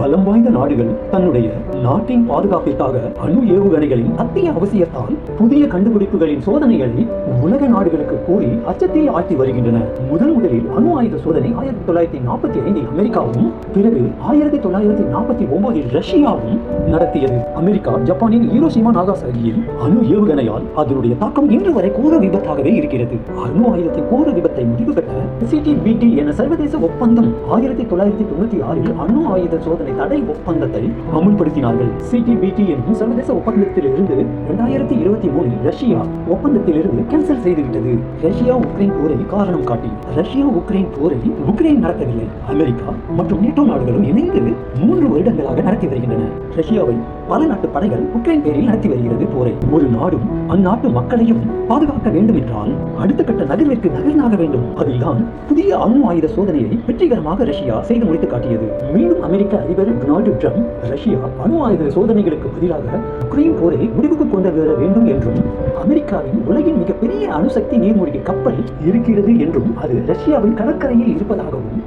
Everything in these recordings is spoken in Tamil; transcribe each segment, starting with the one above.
பலம் வாய்ந்த நாடுகள் தன்னுடைய நாட்டின் பாதுகாப்பிற்காக அணு ஏவுகணைகளின் அத்திய அவசியத்தால் புதிய கண்டுபிடிப்புகளின் சோதனைகளை உலக நாடுகளுக்கு கூறி அச்சத்தில் ஆழ்த்தி வருகின்றன. முதல் முதலில் அணு ஆயுத சோதனை ஆயிரத்தி தொள்ளாயிரத்தி நாற்பத்தி ஐந்தில் அமெரிக்காவும் பிறகு ஆயிரத்தி தொள்ளாயிரத்தி நாற்பத்தி ஒன்பதில் ரஷ்யாவும் நடத்தியது. அமெரிக்கா ஜப்பானின் ஈரோசிமா நாகாசாகியில் அணு ஏவுகணையால் அதனுடைய தாக்கம் இன்று வரை கோர விபத்தாகவே இருக்கிறது. அணு ஆயுதத்தின் கோர விபத்தை முடிவு பெற்ற சிடிபிடி என சர்வதேச ஒப்பந்தம் ஆயிரத்தி தொள்ளாயிரத்தி தொண்ணூத்தி ஆறில் அணு ஆயுத சோதனை தடை ஒப்பந்தத்தை அமுல்படுத்தினார்கள். சிடிபிடி எனும் சர்வதேச ஒப்பந்தத்திலிருந்து இரண்டாயிரத்தி இருபத்தி மூணில் ரஷ்யா ஒப்பந்தத்திலிருந்து கேன்சல் செய்துவிட்டது. ரஷ்யா உக்ரைன் போரை காரணம் காட்டி ரஷ்யா உக்ரைன் போரை உக்ரைன் நடத்தவில்லை. அமெரிக்கா மற்றும் நேட்டோ நாடுகளும் இணைந்து மூன்று வருடங்களாக நடத்தி வருகின்றன. ரஷ்யாவை பல நாட்டு படைகள் உக்ரைன் பேரில் நடத்தி வருகிறது போரை. ஒரு நாடும் அந்நாட்டு மக்களையும் பாதுகாக்க வேண்டும் என்றால் அடுத்த கட்ட நகர்விற்கு நகர்நாக வேண்டும். அதில்தான் புதிய அணு ஆயுத சோதனையை வெற்றிகரமாக ரஷ்யா செய்து முடித்து காட்டியது. மீண்டும் அமெரிக்க அதிபர் டொனால்டு ட்ரம்ப் ரஷ்யா அணு ஆயுத சோதனைகளுக்கு பதிலாக உக்ரைன் போரை முடிவுக்கு கொண்டு வர வேண்டும் என்றும் அமெரிக்காவின் உலகின் மிகப்பெரிய அணுசக்தி நீர்மூழ்கி கப்பல் இருக்கிறது என்றும் அது ரஷ்யாவின் கடற்கரையில் இருப்பதாகவும்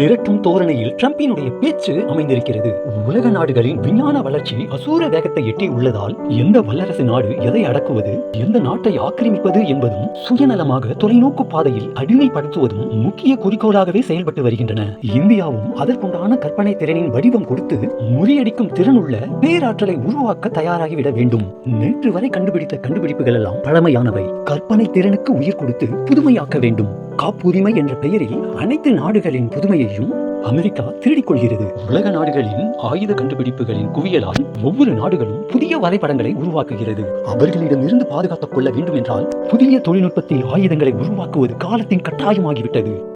மிரட்டும் தோரணையில் ட்ரம்பினுடைய பேச்சு அமைந்திருக்கிறது. உலக நாடுகளின் விஞ்ஞான வளர்ச்சி அசூர வேகத்தை எட்டி உள்ளதால் எந்த வல்லரசு நாடு எதை அடக்குவது எந்த நாட்டை ஆக்கிரமிப்பது என்பதும் சுயநலமாக தொலைநோக்கு பாதையில் அடிமைப்படுத்துவதும் முக்கிய குறிக்கோளாகவே செயல்பட்டு வருகின்றன. இந்தியாவும் அதற்குண்டான கற்பனை திறனின் வடிவம் கொடுத்து முறியடிக்கும் திறனுள்ள பேராற்றலை உருவாக்க தயாராகிவிட வேண்டும். நேற்று வரை கண்டுபிடித்த கண்டுபிடிப்புகள் எல்லாம் பழமையானவை. கற்பனை திறனுக்கு உயிர் கொடுத்து புதுமையாக்க வேண்டும். காப்புரிமை என்ற பெயரில் அனைத்து நாடுகளின் புதுமையையும் அமெரிக்கா திருடிக் கொள்கிறது. உலக நாடுகளின் ஆயுத கண்டுபிடிப்புகளின் குவியலால் ஒவ்வொரு நாடுகளும் புதிய வரைபடங்களை உருவாக்குகிறது. அவர்களிடமிருந்து பாதுகாத்துக் கொள்ள வேண்டும் என்றால் புதிய தொழில்நுட்பத்தில் ஆயுதங்களை உருவாக்குவது காலத்தின் கட்டாயமாகிவிட்டது.